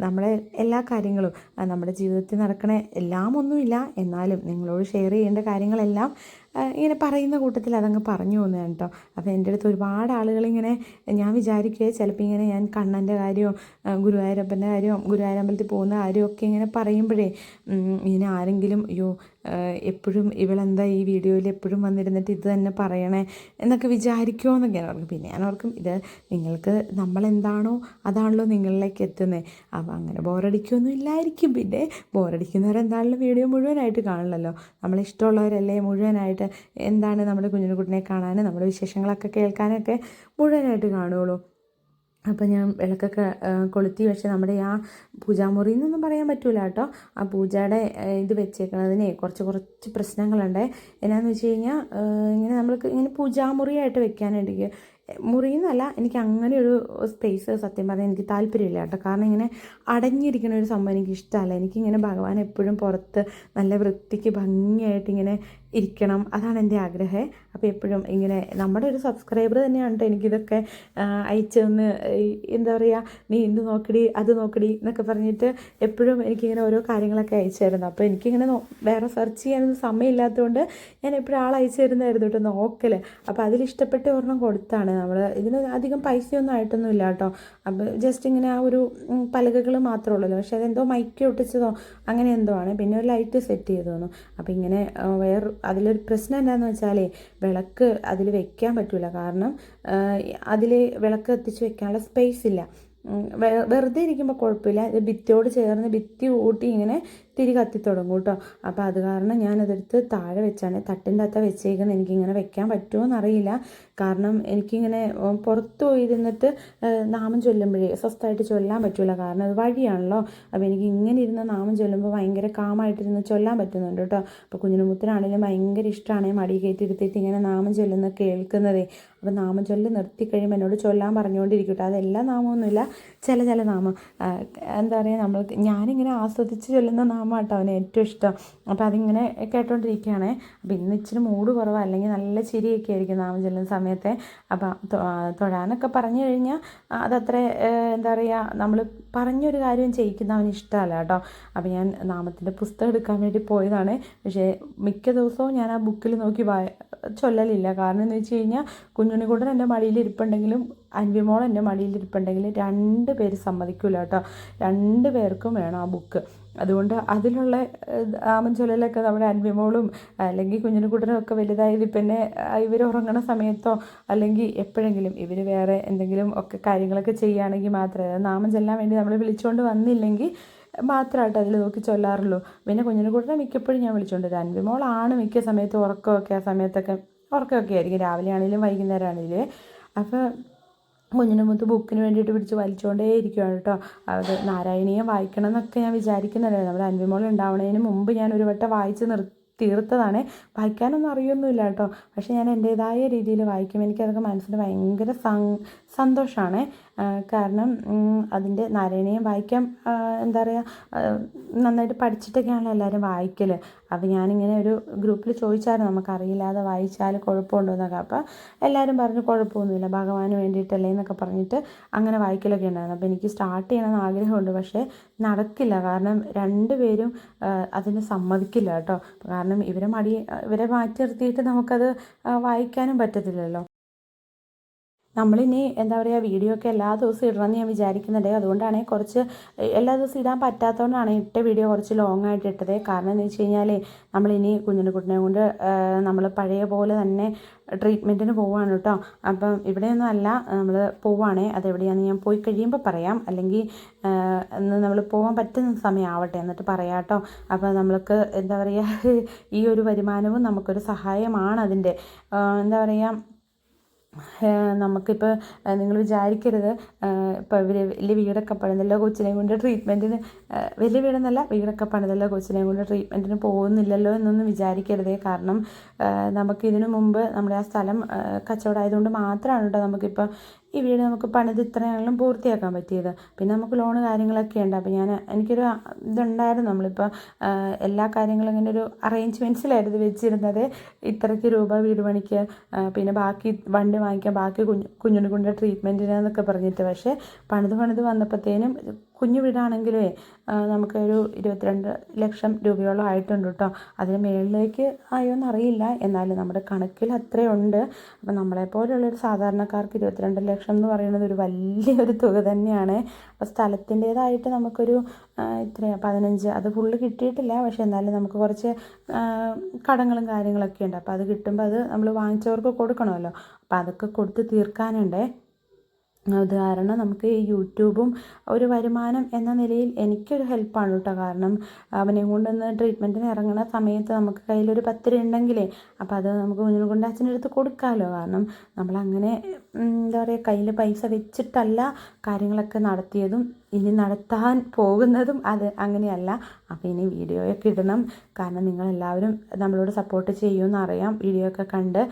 നമ്മുടെ എല്ലാ കാര്യങ്ങളും നമ്മുടെ ജീവിതത്തിൽ നടക്കണ എല്ലാം ഒന്നുമില്ല. എന്നാലും നിങ്ങളോട് ഷെയർ ചെയ്യേണ്ട കാര്യങ്ങളെല്ലാം ഇങ്ങനെ പറയുന്ന കൂട്ടത്തിൽ അതങ്ങ് പറഞ്ഞു പോകുന്നതാണ് കേട്ടോ. അപ്പോൾ എന്റെ അടുത്ത് ഒരുപാട് ആളുകളിങ്ങനെ ഞാൻ വിചാരിക്കുകയെ ചിലപ്പോൾ ഇങ്ങനെ ഞാൻ കണ്ണന്റെ കാര്യവും ഗുരുവായൂരപ്പന്റെ കാര്യവും ഗുരുവായൂരമ്പലത്തിൽ പോകുന്ന കാര്യമൊക്കെ ഇങ്ങനെ പറയുമ്പോഴേ ഇങ്ങനെ ആരെങ്കിലും അയ്യോ എപ്പോഴും ഇവളെന്താ ഈ വീഡിയോയിൽ എപ്പോഴും വന്നിരുന്നിട്ട് ഇത് തന്നെ പറയണേ എന്നൊക്കെ വിചാരിക്കുമോ എന്നൊക്കെയാണ് ഓർക്കും പിന്നെ ഞാൻ ഓർക്കും ഇത് നിങ്ങൾക്ക് നമ്മളെന്താണോ അതാണല്ലോ നിങ്ങളിലേക്ക് എത്തുന്നത് അപ്പോൾ അങ്ങനെ ബോറടിക്കൊന്നും ഇല്ലായിരിക്കും. പിന്നെ ബോറടിക്കുന്നവരെന്താണല്ലോ വീഡിയോ മുഴുവനായിട്ട് കാണില്ലല്ലോ നമ്മളിഷ്ടമുള്ളവരല്ലേ മുഴുവനായിട്ട് എന്താണ് നമ്മുടെ കുഞ്ഞിനെ കുട്ടിനെ കാണാനും നമ്മുടെ വിശേഷങ്ങളൊക്കെ കേൾക്കാനൊക്കെ മുഴുവനായിട്ട് കാണുകയുള്ളൂ അപ്പോൾ ഞാൻ വിളക്കൊക്കെ കൊളുത്തി വെച്ച് നമ്മുടെ ആ പൂജാമുറി എന്നൊന്നും പറയാൻ പറ്റൂല കേട്ടോ. ആ പൂജയുടെ ഇത് വെച്ചേക്കുന്നതിനെ കുറച്ച് കുറച്ച് പ്രശ്നങ്ങളുണ്ട്. എന്നാന്ന് വെച്ച് കഴിഞ്ഞാൽ ഇങ്ങനെ നമ്മൾക്ക് ഇങ്ങനെ പൂജാമുറിയായിട്ട് വെക്കാനായിട്ട് മുറിയെന്നല്ല എനിക്ക് അങ്ങനെ ഒരു സ്പേസ് സത്യം പറഞ്ഞാൽ എനിക്ക് താല്പര്യമില്ല കേട്ടോ. കാരണം ഇങ്ങനെ അടഞ്ഞിരിക്കുന്ന ഒരു സംഭവം എനിക്ക് ഇഷ്ടമല്ല എനിക്കിങ്ങനെ ഭഗവാൻ എപ്പോഴും പുറത്ത് നല്ല വൃത്തിക്ക് ഭംഗിയായിട്ട് ഇങ്ങനെ ഇരിക്കണം. അതാണ് എന്റെ ആഗ്രഹം. അപ്പോൾ എപ്പോഴും ഇങ്ങനെ നമ്മുടെ ഒരു സബ്സ്ക്രൈബർ തന്നെയാണ് കേട്ടോ എനിക്കിതൊക്കെ ആ, അയച്ചു തന്ന് എന്താ പറയുക നീ ഇത് നോക്കടി അത് നോക്കടി എന്നൊക്കെ പറഞ്ഞിട്ട് എപ്പോഴും എനിക്കിങ്ങനെ ഓരോ കാര്യങ്ങളൊക്കെ അയച്ചു തരുന്നു അപ്പോൾ എനിക്കിങ്ങനെ വേറെ സെർച്ച് ചെയ്യാനൊന്നും സമയമില്ലാത്തതുകൊണ്ട് ഞാൻ എപ്പോഴും ആൾ അയച്ചു തരുന്നതായിരുന്നു കേട്ടോ നോക്കൽ അപ്പോൾ അതിലിഷ്ടപ്പെട്ട ഒരെണ്ണം കൊടുത്താണ്. നമ്മൾ ഇതിന് അധികം പൈസയൊന്നും ആയിട്ടൊന്നും ഇല്ല കേട്ടോ. അപ്പോൾ ജസ്റ്റ് ഇങ്ങനെ ആ ഒരു പലകകൾ മാത്രമേ ഉള്ളൂ പക്ഷേ അതെന്തോ മൈക്ക് ഒട്ടിച്ചതോ അങ്ങനെ എന്തോ ആണ്. പിന്നെ ഒരു ലൈറ്റ് സെറ്റ് ചെയ്തു തന്നു അപ്പോൾ ഇങ്ങനെ വേറെ അതിലൊരു പ്രശ്നം എന്താണെന്ന് വെച്ചാലേ വിളക്ക് അതിൽ വെക്കാൻ പറ്റില്ല കാരണം അതിൽ വിളക്ക് എത്തിച്ച് വെക്കാനുള്ള സ്പേസ് ഇല്ല. വെറുതെ ഇരിക്കുമ്പോൾ കുഴപ്പമില്ല. ഇത് ഭിത്തിയോട് ചേർന്ന് ഭിത്തി കൂട്ടി ഇങ്ങനെ തിരി കത്തി തുടങ്ങും കേട്ടോ. അപ്പോൾ അത് കാരണം ഞാനതെടുത്ത് താഴെ വെച്ചാണ്. തട്ടിന്റെ അകത്ത് വെച്ചേക്കുന്നത്. എനിക്കിങ്ങനെ വെക്കാൻ പറ്റുമോ എന്നറിയില്ല കാരണം എനിക്കിങ്ങനെ പുറത്ത് പോയിരുന്നിട്ട് നാമം ചൊല്ലുമ്പോഴേ സ്വസ്ഥമായിട്ട് ചൊല്ലാൻ പറ്റില്ല കാരണം അത് വഴിയാണല്ലോ. അപ്പോൾ എനിക്ക് ഇങ്ങനെ ഇരുന്ന് നാമം ചൊല്ലുമ്പോൾ ഭയങ്കര കാമായിട്ടിരുന്ന് ചൊല്ലാൻ പറ്റുന്നുണ്ട് കേട്ടോ. അപ്പോൾ കുഞ്ഞിനുമുത്തിനാണെങ്കിലും ഭയങ്കര ഇഷ്ടമാണ് മടി കയറ്റിയിരുത്തിയിട്ട് ഇങ്ങനെ നാമം ചൊല്ലുന്ന കേൾക്കുന്നതേ. അപ്പോൾ നാമം ചൊല്ലി നിർത്തി കഴിയുമ്പോൾ എന്നോട് ചൊല്ലാൻ പറഞ്ഞുകൊണ്ടിരിക്കട്ടെ അതെല്ലാ നാമമൊന്നുമില്ല ചില ചില നാമം. എന്താ പറയുക നമ്മൾ ഞാനിങ്ങനെ ആസ്വദിച്ച് ചൊല്ലുന്ന നാമം കേട്ടോ അവന് ഏറ്റവും ഇഷ്ടം. അപ്പോൾ അതിങ്ങനെ കേട്ടോണ്ടിരിക്കുകയാണേ. അപ്പോൾ ഇന്ന് ഇച്ചിരി മൂഡ് കുറവാണ് അല്ലെങ്കിൽ നല്ല ചിരിയൊക്കെ ആയിരിക്കും നാമം ചൊല്ലുന്ന സമയത്തെ അപ്പോൾ തൊഴാനൊക്കെ പറഞ്ഞു കഴിഞ്ഞാൽ അതത്ര എന്താ പറയുക നമ്മൾ പറഞ്ഞൊരു കാര്യം ചെയ്യിക്കുന്ന അവന് ഇഷ്ടമല്ല കേട്ടോ. അപ്പോൾ ഞാൻ നാമത്തിന്റെ പുസ്തകം എടുക്കാൻ വേണ്ടി പോയതാണ്. പക്ഷേ മിക്ക ദിവസവും ഞാൻ ആ ബുക്കിൽ നോക്കി ചൊല്ലലില്ല. കാരണം എന്ന് വെച്ച് കഴിഞ്ഞാൽ കുഞ്ഞുണ്ണിക്കുട്ടൻ എന്റെ മടിയിൽ ഇരിപ്പുണ്ടെങ്കിലും അൻവിമോൾ എന്റെ മടിയിൽ ഇരിപ്പുണ്ടെങ്കിലും രണ്ട് പേര് സമ്മതിക്കില്ല കേട്ടോ. രണ്ട് പേർക്കും വേണം ആ ബുക്ക് അതുകൊണ്ട് അതിലുള്ള ആമൻ ചൊല്ലലൊക്കെ നമ്മുടെ അൻവിമോളും അല്ലെങ്കിൽ കുഞ്ഞിനുകുട്ടനും ഒക്കെ വലുതായത് പിന്നെ ഇവർ ഉറങ്ങണ സമയത്തോ അല്ലെങ്കിൽ എപ്പോഴെങ്കിലും ഇവർ വേറെ എന്തെങ്കിലും ഒക്കെ കാര്യങ്ങളൊക്കെ ചെയ്യുകയാണെങ്കിൽ മാത്രമേ നാമം ചെല്ലാൻ വേണ്ടി നമ്മൾ വിളിച്ചുകൊണ്ട് വന്നില്ലെങ്കിൽ മാത്രമായിട്ട് അതിൽ നോക്കി ചൊല്ലാറുള്ളൂ. പിന്നെ കുഞ്ഞിനെ കൂട്ടിനെ മിക്കപ്പോഴും ഞാൻ വിളിച്ചുകൊണ്ട് അൻവിമോളാണ് മിക്ക സമയത്തും ഉറക്കമൊക്കെ ആ സമയത്തൊക്കെ ഉറക്കമൊക്കെ ആയിരിക്കും. രാവിലെ ആണെങ്കിലും വൈകുന്നേരം ആണെങ്കിലും. അപ്പോൾ കുഞ്ഞിനുമുത്ത് ബുക്കിന് വേണ്ടിയിട്ട് പിടിച്ച് വലിച്ചുകൊണ്ടേ ഇരിക്കുകയാണ് കേട്ടോ. അത് നാരായണീയം വായിക്കണം എന്നൊക്കെ ഞാൻ വിചാരിക്കുന്നതല്ലേ നമ്മുടെ അൻവിമോൾ ഉണ്ടാവണതിന് മുമ്പ് ഞാൻ ഒരു വട്ടം വായിച്ച് നിർ തീർത്തതാണ്. വായിക്കാനൊന്നും അറിയൊന്നുമില്ല കേട്ടോ. പക്ഷേ ഞാൻ എന്റേതായ രീതിയിൽ വായിക്കും. എനിക്കതൊക്കെ മനസ്സിന് ഭയങ്കര സന്തോഷമാണ് കാരണം അതിന്റെ നാരായണീയം വായിക്കാൻ എന്താ പറയുക നന്നായിട്ട് പഠിച്ചിട്ടൊക്കെയാണല്ലോ എല്ലാവരും വായിക്കൽ അപ്പോൾ ഞാനിങ്ങനെ ഒരു ഗ്രൂപ്പിൽ ചോദിച്ചായിരുന്നു നമുക്കറിയില്ലാതെ വായിച്ചാൽ കുഴപ്പമുണ്ടോ? എന്നൊക്കെ. അപ്പോൾ എല്ലാവരും പറഞ്ഞു കുഴപ്പമൊന്നുമില്ല ഭഗവാന് വേണ്ടിയിട്ടല്ലേ എന്നൊക്കെ പറഞ്ഞിട്ട് അങ്ങനെ വായിക്കലൊക്കെ ഉണ്ടായിരുന്നു. അപ്പോൾ എനിക്ക് സ്റ്റാർട്ട് ചെയ്യണമെന്ന് ആഗ്രഹമുണ്ട് പക്ഷേ നടക്കില്ല. കാരണം രണ്ടുപേരും അതിന് സമ്മതിക്കില്ല കേട്ടോ. കാരണം ഇവരെ മടി ഇവരെ മാറ്റി നിർത്തിയിട്ട് നമുക്കത് വായിക്കാനും പറ്റത്തില്ലല്ലോ. നമ്മളിനി എന്താ പറയുക വീഡിയോ ഒക്കെ എല്ലാ ദിവസവും ഇടണമെന്ന് ഞാൻ വിചാരിക്കുന്നുണ്ട്. അതുകൊണ്ടാണ് കുറച്ച് എല്ലാ ദിവസവും ഇടാൻ പറ്റാത്തതുകൊണ്ടാണ് ഇട്ട വീഡിയോ കുറച്ച് ലോങ് ആയിട്ട് ഇട്ടത്. കാരണം എന്ന് വെച്ച് കഴിഞ്ഞാൽ നമ്മളിനി കുഞ്ഞിനെ കുട്ടിനെ കൊണ്ട് നമ്മൾ പഴയ പോലെ തന്നെ ട്രീറ്റ്മെന്റിന് പോവാണ് കേട്ടോ. അപ്പം ഇവിടെയൊന്നും അല്ല നമ്മൾ പോവാണേ. അതെവിടെയാണെന്ന് ഞാൻ പോയി കഴിയുമ്പോൾ പറയാം. അല്ലെങ്കിൽ നമ്മൾ പോകാൻ പറ്റുന്ന സമയമാവട്ടെ എന്നിട്ട് പറയാം കേട്ടോ. അപ്പോൾ നമ്മൾക്ക് എന്താ പറയുക ഈ ഒരു വരുമാനവും നമുക്കൊരു സഹായമാണ് അതിന്റെ. എന്താ പറയുക നമുക്കിപ്പോൾ നിങ്ങൾ വിചാരിക്കരുത്. ഇപ്പോൾ വലിയ വീടൊക്കെ പണിതല്ലോ കൊച്ചിനെ കൊണ്ട് ട്രീറ്റ്മെന്റിന് വലിയ വീടെന്നല്ല വീടൊക്കെ പണിതല്ലോ കൊച്ചിനെ കൊണ്ട് ട്രീറ്റ്മെന്റിന് പോകുന്നില്ലല്ലോ എന്നൊന്നും വിചാരിക്കരുതേ. കാരണം നമുക്കിതിനു നമുക്ക് മുമ്പ് നമ്മുടെ ആ സ്ഥലം കച്ചവടമായതുകൊണ്ട് മാത്രമാണ് കേട്ടോ നമുക്കിപ്പോൾ ഈ വീട് നമുക്ക് പണിത് ഇത്രയാണെങ്കിലും പൂർത്തിയാക്കാൻ പറ്റിയത്. പിന്നെ നമുക്ക് ലോണ് കാര്യങ്ങളൊക്കെ ഉണ്ട്. അപ്പോൾ ഞാൻ എനിക്കൊരു ഇതുണ്ടായിരുന്നു. നമ്മളിപ്പോൾ എല്ലാ കാര്യങ്ങളും ഇങ്ങനെ ഒരു അറേഞ്ച്മെന്റ്സിലായിരുന്നു വെച്ചിരുന്നത്. ഇത്രയ്ക്ക് രൂപ വീട് പണിക്ക് പിന്നെ ബാക്കി വണ്ടി വാങ്ങിക്കാൻ ബാക്കി കുഞ്ഞു കുഞ്ഞുണ്ണി കൊണ്ട് ട്രീറ്റ്മെന്റിന് എന്നൊക്കെ പറഞ്ഞിട്ട്. പക്ഷേ പണിത് പണിത് വന്നപ്പോഴത്തേനും കുഞ്ഞു വീടാണെങ്കിലേ നമുക്കൊരു ഇരുപത്തിരണ്ട് ലക്ഷം രൂപയോളം ആയിട്ടുണ്ട് കേട്ടോ അതിന് മേളിലേക്ക് ആയോന്ന് അറിയില്ല എന്നാലും നമ്മുടെ കണക്കിൽ അത്രയുണ്ട്. അപ്പം നമ്മളെപ്പോലുള്ളൊരു സാധാരണക്കാർക്ക് ഇരുപത്തിരണ്ട് ലക്ഷം എന്ന് പറയുന്നത് ഒരു വലിയൊരു തുക തന്നെയാണ്. അപ്പോൾ സ്ഥലത്തിന്റേതായിട്ട് നമുക്കൊരു ഇത്ര പതിനഞ്ച് അത് ഫുള്ള് കിട്ടിയിട്ടില്ല. പക്ഷേ എന്നാലും നമുക്ക് കുറച്ച് കടങ്ങളും കാര്യങ്ങളൊക്കെ ഉണ്ട്. അപ്പോൾ അത് കിട്ടുമ്പോൾ അത് നമ്മൾ വാങ്ങിച്ചവർക്ക് കൊടുക്കണമല്ലോ. അപ്പോൾ അതൊക്കെ കൊടുത്ത് തീർക്കാനുണ്ടേ. കാരണം നമുക്ക് ഈ യൂട്യൂബും ഒരു വരുമാനം എന്ന നിലയിൽ എനിക്കൊരു ഹെൽപ്പാണ് കേട്ടോ. കാരണം അവനെ കൊണ്ടൊന്ന് ട്രീറ്റ്മെന്റിന് ഇറങ്ങുന്ന സമയത്ത് നമുക്ക് കയ്യിലൊരു പത്ത് രൂപ ഉണ്ടെങ്കിലേ അപ്പോൾ അത് നമുക്ക് കുഞ്ഞിനെ കൊണ്ട് അച്ഛന്റെ അടുത്ത് കൊടുക്കാമല്ലോ കാരണം നമ്മളങ്ങനെ എന്താ പറയുക കയ്യിൽ പൈസ വെച്ചിട്ടല്ല കാര്യങ്ങളൊക്കെ നടത്തിയതും ഇനി നടത്താൻ പോകുന്നതും അത് അങ്ങനെയല്ല. അപ്പോൾ ഇനി വീഡിയോയൊക്കെ ഇടണം. കാരണം നിങ്ങളെല്ലാവരും നമ്മളോട് സപ്പോർട്ട് ചെയ്യുമെന്ന് അറിയാം. വീഡിയോ ഒക്കെ കണ്ട്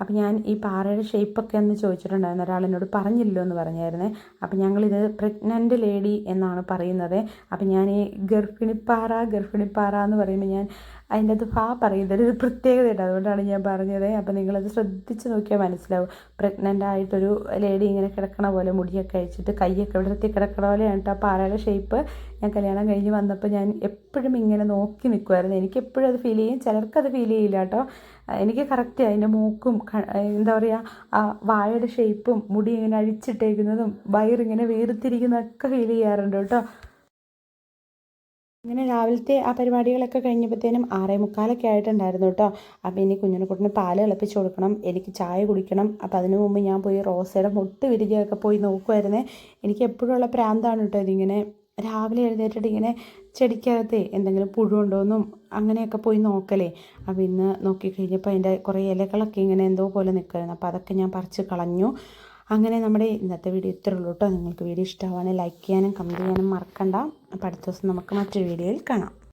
അപ്പോൾ ഞാൻ ഈ പാറയുടെ ഷേപ്പൊക്കെ ഒന്ന് ചോദിച്ചിട്ടുണ്ടായിരുന്നു. ഒരാൾ എന്നോട് പറഞ്ഞില്ലോ എന്ന് പറഞ്ഞായിരുന്നേ. അപ്പോൾ ഞങ്ങളിത് പ്രഗ്നന്റ് ലേഡി എന്നാണ് പറയുന്നത്. അപ്പോൾ ഞാൻ ഈ ഗർഭിണിപ്പാറ ഗർഭിണിപ്പാറ എന്ന് പറയുമ്പോൾ ഞാൻ അതിന്റെ അത് ഫാ പറയുന്നത് ഒരു പ്രത്യേകതയുണ്ട്. അതുകൊണ്ടാണ് ഞാൻ പറഞ്ഞത്. അപ്പോൾ നിങ്ങളത് ശ്രദ്ധിച്ച് നോക്കിയാൽ മനസ്സിലാവും. പ്രഗ്നന്റ് ആയിട്ടൊരു ലേഡി ഇങ്ങനെ കിടക്കണ പോലെ മുടിയൊക്കെ അഴിച്ചിട്ട് കൈയൊക്കെ വിടർത്തി കിടക്കണ പോലെയാണ് കേട്ടോ ആ പാറയുടെ ഷേപ്പ് ഞാൻ കല്യാണം കഴിഞ്ഞ് വന്നപ്പോൾ ഞാൻ എപ്പോഴും ഇങ്ങനെ നോക്കി നിൽക്കുമായിരുന്നു എനിക്ക് എപ്പോഴും അത് ഫീൽ ചെയ്യും. ചിലർക്കത് ഫീൽ ചെയ്യില്ല കേട്ടോ എനിക്ക് കറക്റ്റ് അതിന്റെ മൂക്കും എന്താ പറയുക ആ വാഴയുടെ ഷേപ്പും മുടി ഇങ്ങനെ അഴിച്ചിട്ടേക്കുന്നതും വയറിങ്ങനെ വേർതിരിക്കുന്നതൊക്കെ ഫീൽ ചെയ്യാറുണ്ട് കേട്ടോ ഇങ്ങനെ രാവിലത്തെ ആ പരിപാടികളൊക്കെ കഴിഞ്ഞപ്പോഴത്തേനും ആറേ മുക്കാലൊക്കെ ആയിട്ടുണ്ടായിരുന്നു കേട്ടോ. അപ്പോൾ ഇനി കുഞ്ഞിനെക്കുട്ടിന് പാൽ തിളപ്പിച്ച് കൊടുക്കണം എനിക്ക് ചായ കുടിക്കണം. അപ്പോൾ അതിനു മുമ്പ് ഞാൻ പോയി റോസയുടെ മുട്ട് വിരികയൊക്കെ പോയി നോക്കുമായിരുന്നേ എനിക്ക് എപ്പോഴുള്ള പ്രാന്താണ് കേട്ടോ ഇതിങ്ങനെ രാവിലെ എഴുന്നേറ്റിട്ട് ഇങ്ങനെ ചെടിക്കകത്തെ എന്തെങ്കിലും പുഴുണ്ടോയെന്നും അങ്ങനെയൊക്കെ പോയി നോക്കലേ. അപ്പോൾ ഇന്ന് നോക്കിക്കഴിഞ്ഞപ്പോൾ അതിന്റെ കുറേ ഇലകളൊക്കെ ഇങ്ങനെ എന്തോ പോലെ നിൽക്കുമായിരുന്നു അപ്പോൾ അതൊക്കെ ഞാൻ പറിച്ച് കളഞ്ഞു. അങ്ങനെ നമ്മുടെ ഇന്നത്തെ വീഡിയോ ഇത്രേ ഉള്ളൂ കേട്ടോ. നിങ്ങൾക്ക് വീഡിയോ ഇഷ്ടമാവാണെങ്കിൽ ലൈക്ക് ചെയ്യാനും കമന്റ് ചെയ്യാനും മറക്കണ്ട. അപ്പോൾ അടുത്ത ദിവസം നമുക്ക് മറ്റൊരു വീഡിയോയിൽ കാണാം.